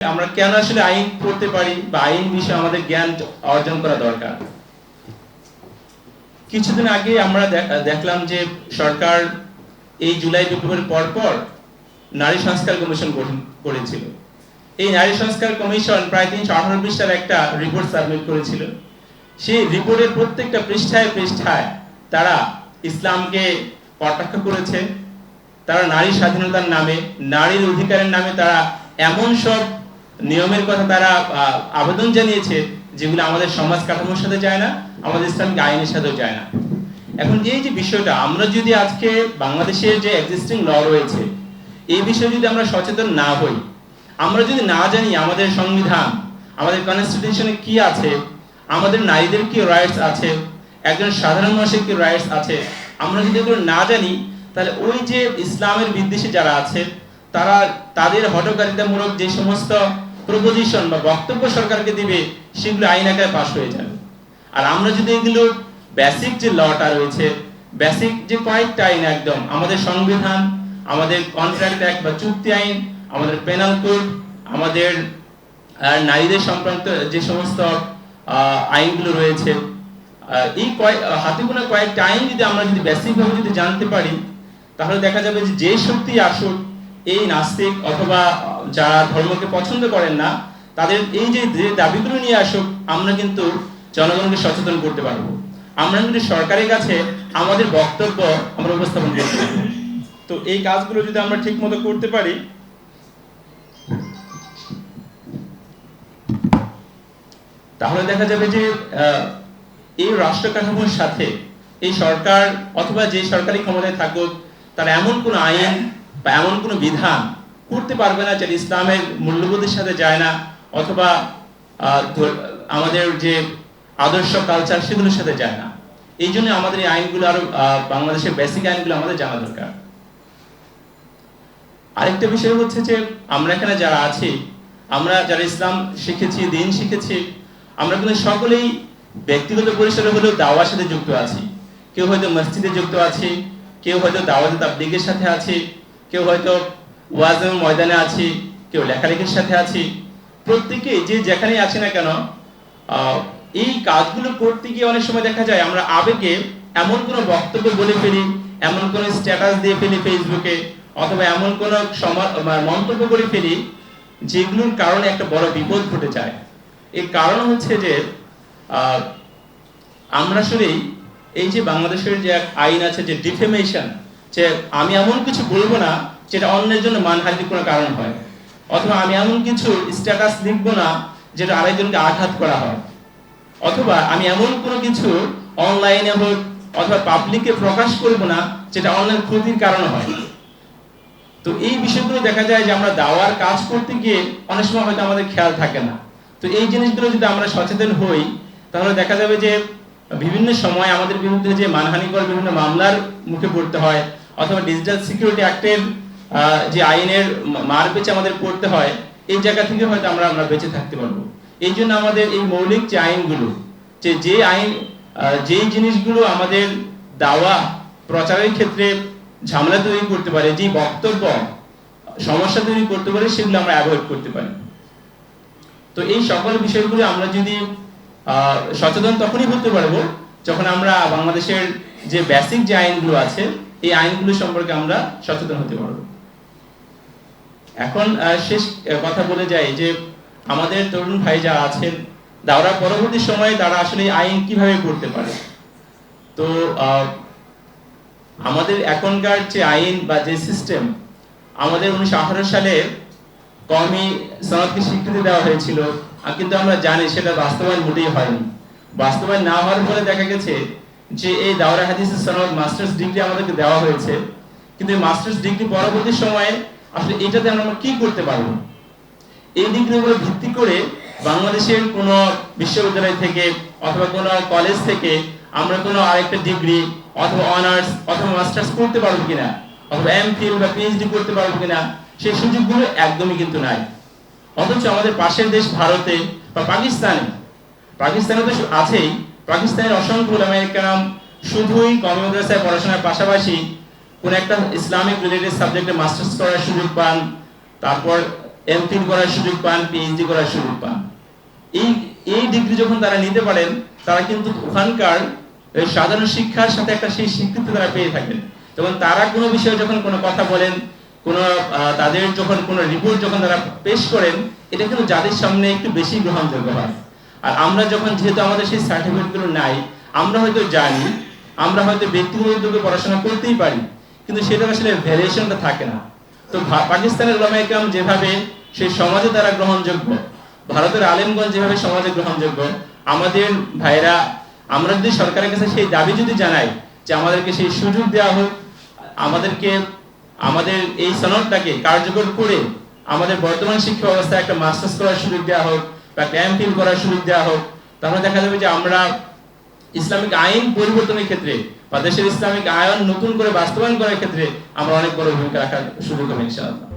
আমরা কেন আসলে আইন পড়তে পারি বা আইন বিষয়ে আমাদের জ্ঞান অর্জন করা দরকার? কিছুদিন আগে আমরা দেখলাম যে সরকার এই জুলাই বিপ্লবের পর পর নারী সংস্কার কমিশন গঠন করেছিল। এই নারী সংস্কার কমিশন প্রায় তিনশো আঠারো পৃষ্ঠার একটা রিপোর্ট সাবমিট করেছিল। সেই রিপোর্টের প্রত্যেকটা পৃষ্ঠায় পৃষ্ঠায় তারা ইসলামকে কটাক্ষ করেছে। তারা নারী স্বাধীনতার নামে, নারীর অধিকারের নামে তারা এমন সব নিয়মের কথা তারা আবেদন জানিয়েছে যেগুলো আমাদের সমাজ কাঠামোর সাথে যায় না, আমাদের ইসলামিক আইনের সাথেও যায় না। এখন এই যে বিষয়টা, আমরা যদি আজকে বাংলাদেশের যে এক্সিস্টিং ল রয়েছে, এই বিষয়ে যদি আমরা সচেতন না হই, আমরা যদি না জানি আমাদের সংবিধান, আমাদের কনস্টিটিউশনে কি আছে, আমাদের নারীদের কি রাইটস আছে, একজন সাধারণ মানুষের কি রাইটস আছে, আমরা যদি এগুলো না জানি, তাহলে ওই যে ইসলামের বিদ্বেষী যারা আছে, তারা তাদের হটকারিতামূলক যে সমস্ত প্রপোজিশন বা বক্তব্য সরকারকে দিবে, সেগুলো আইন আকারে পাশ হয়ে যাবে। আর আমরা যদি এগুলো বেসিক যে লটা রয়েছে বেসিক যে কয়েকটা আইন একদম, আমাদের সংবিধান, আমাদের কন্ট্রাক্ট অ্যাক্ট বা চুক্তি আইন, আমাদের পেনাল কোড আমাদের নারীদের সংক্রান্ত যে সমস্ত আইনগুলো রয়েছে এই কয়েক হাতে গোনা কয়েকটা আইন যদি আমরা যদি বেসিক ভাবে যদি জানতে পারি, তাহলে দেখা যাবে যে যে শক্তি আসুক, এই নাস্তিক অথবা যারা ধর্মকে পছন্দ করেন না, তাদের এই যে দাবিগুলো নিয়ে আসুক, আমরা কিন্তু জনগণকে সচেতন করতে পারব। আমরা কিন্তু সরকারের কাছে আমাদের বক্তব্য আমরা উপস্থাপন করতে পারব। তো এই কাজগুলো যদি আমরা ঠিক মতো করতে পারি, তাহলে দেখা যাবে যে এই রাষ্ট্র কাঠামোর সাথে এই সরকার অথবা যে সরকারি ক্ষমতায় থাকুক, তারা এমন কোন আইন বা এমন কোন বিধান করতে পারবে না যেটা ইসলামের মূল্যবোধের সাথে যায় না, অথবা আমাদের যে আদর্শ কালচার সেগুলোর সাথে যায় না। এই জন্য আমাদের এই আইনগুলো আরও বাংলাদেশের বেসিক আইনগুলো আমাদের জানা দরকার। আরেকটা বিষয় হচ্ছে যে, আমরা এখানে যারা আছি, আমরা যারা ইসলাম শিখেছি, দিন শিখেছি, আমরা কিন্তু সকলেই ব্যক্তিগত পরিসরে হলেও দাওয়ার সাথে যুক্ত আছি। কেউ হয়তো মসজিদে যুক্ত আছে, কেউ হয়তো দাওয়াতে তাবলিগের সাথে আছে, কেউ হয়তো ওয়াজের ময়দানে আছি, কেউ লেখালেখির সাথে আছি। প্রত্যেকে যে যেখানেই আছি না কেন এই কাজগুলো করতে গিয়ে অনেক সময় দেখা যায় আমরা আবেগে এমন কোনো বক্তব্য বলে ফেলি, এমন কোনো স্ট্যাটাস দিয়ে ফেলি ফেসবুকে অথবা এমন কোনো মানে মন্তব্য করে ফেলি, যেগুলোর কারণে একটা বড় বিপদ ঘটে যায়। এর কারণ হচ্ছে যে আমরা আসলেই এই যে বাংলাদেশের যে এক আইন আছে যে ডিফেমেশন যে আমি এমন কিছু বলব না যেটা অন্যের জন্য মানহানির কোনো কারণ হয়। অথবা আমি এমন কিছু স্ট্যাটাস লিখব না যেটা আরেকজনকে আঘাত করা হয়। অথবা আমি এমন কোনো কিছু অনলাইনে হোক অথবা পাবলিকে প্রকাশ করব না যেটা অনলাইন ক্ষতির কারণ হয়। তো এই বিষয়গুলো দেখা যায় যে আমরা দাওয়ার কাজ করতে গিয়ে অনেক সময় হয়তো আমাদের খেয়াল থাকে না। তো এই জিনিসগুলো যদি আমরা সচেতন হই, তাহলে দেখা যাবে যে বিভিন্ন সময় আমাদের বিরুদ্ধে যে মানহানিকর বিভিন্ন মামলার মুখে পড়তে হয়, অথবা ডিজিটাল সিকিউরিটি অ্যাক্টের যে আইনের মার পেছে আমাদের পড়তে হয়, এই জায়গা থেকে হয়তো আমরা আমরা বেঁচে থাকতে পারব। এই জন্য আমাদের এই মৌলিক যে আইনগুলো, যে যে আইন যেই জিনিসগুলো আমাদের দাওয়া, প্রচারের ক্ষেত্রে ঝামেলা তৈরি করতে পারে যে বক্তব্য, সমস্যা তৈরি করতে পারে, সেগুলো আমরা অ্যাভয়েড করতে পারি। তো এই সকল বিষয়গুলো আমরা যদি সচেতন তখনই হতে পারব, যখন আমরা বাংলাদেশের যে বেসিক যে আইনগুলো আছে, এই আইনগুলো সম্পর্কে আমরা সচেতন হতে পারব। এখন শেষ কথা বলে যাই যে আমাদের তরুণ ভাই যারা আছেন, তারা পরবর্তী সময়ে তারা আসলে আইন কীভাবে করতে পারে? তো আমাদের এখনকার যে আইন বা যে সিস্টেম আমাদের উনিশশো আঠারো সালে কমি সনদকে স্বীকৃতি দেওয়া হয়েছিল। কিন্তু আমরা জানি সেটা বাস্তবায়ন মোটেই হয়নি। বাস্তবায়ন না হওয়ার ফলে দেখা গেছে যে এই দাওরা হাদিসের সনদ, মাস্টার্স ডিগ্রি আমাদেরকে দেওয়া হয়েছে। কিন্তু মাস্টার্স ডিগ্রি পরবর্তী সময়ে আসলে এটাতে আমরা কি করতে পারব? এই দিকগুলো ভিত্তি করে বাংলাদেশের কোনো বিশ্ববিদ্যালয় থেকে অথবা কোনো কলেজ থেকে আমরা কোনো আরেকটা ডিগ্রি অথবা অনার্স অথবা মাস্টার্স করতে পারব কিনা? অথবা এম এমফিল বা পিএইচডি করতে পারব কিনা? সেই সুযোগগুলো একদমই কিন্তু নাই। অথচ আমাদের পাশের দেশ ভারতে বা পাকিস্তানে পাকিস্তানে তো আছেই, পাকিস্তানের অসংখ্য আমেরিকান শুধুই কমি পড়াশোনার পাশাপাশি কোন একটা ইসলামিক রিলেটেড সাবজেক্টে মাস্টার্স করার সুযোগ পান, তারপর এমফিল করার সুযোগ পান পিএইচডি করার সুযোগ পান। এই এই ডিগ্রি যখন তারা নিতে পারেন, তারা কিন্তু ওখানকার সাধারণ শিক্ষার সাথে একটা সেই স্বীকৃতি তারা পেয়ে থাকেন। তখন তারা কোনো বিষয়ে যখন কোনো কথা বলেন, কোনো তাদের যখন কোনো রিপোর্ট যখন তারা পেশ করেন, এটা কিন্তু যাদের সামনে একটু বেশি গ্রহণযোগ্য হয়। আর আমরা যখন যেহেতু আমাদের সেই সার্টিফিকেটগুলো নাই, আমরা হয়তো জানি, আমরা হয়তো ব্যক্তিগত উদ্যোগে পড়াশোনা করতেই পারি। কিন্তু সেটা আসলে ভ্যারিয়েশনটা থাকে না। তো পাকিস্তানের ওলামাইকাম যেভাবে সেই সমাজে তারা গ্রহণযোগ্য, ভারতের আলেমগঞ্জ যেভাবে সমাজে গ্রহণযোগ্য, আমাদের ভাইরা, আমরা যদি সরকারের কাছে সেই দাবি যদি জানাই যে আমাদেরকে সেই সুযোগ দেওয়া হোক, আমাদেরকে, আমাদের এই সনদটাকে কার্যকর করে আমাদের বর্তমান শিক্ষা ব্যবস্থায় একটা মাস্টার্স করার সুযোগ দেওয়া হোক বা একটা এমফিল করার সুযোগ দেওয়া হোক, তাহলে দেখা যাবে যে আমরা ইসলামিক আইন পরিবর্তনের ক্ষেত্রে বা দেশের ইসলামিক আয়ন নতুন করে বাস্তবায়ন করার ক্ষেত্রে আমরা অনেক বড় ভূমিকা রাখার সুযোগ হবে ইনশাআল্লাহ।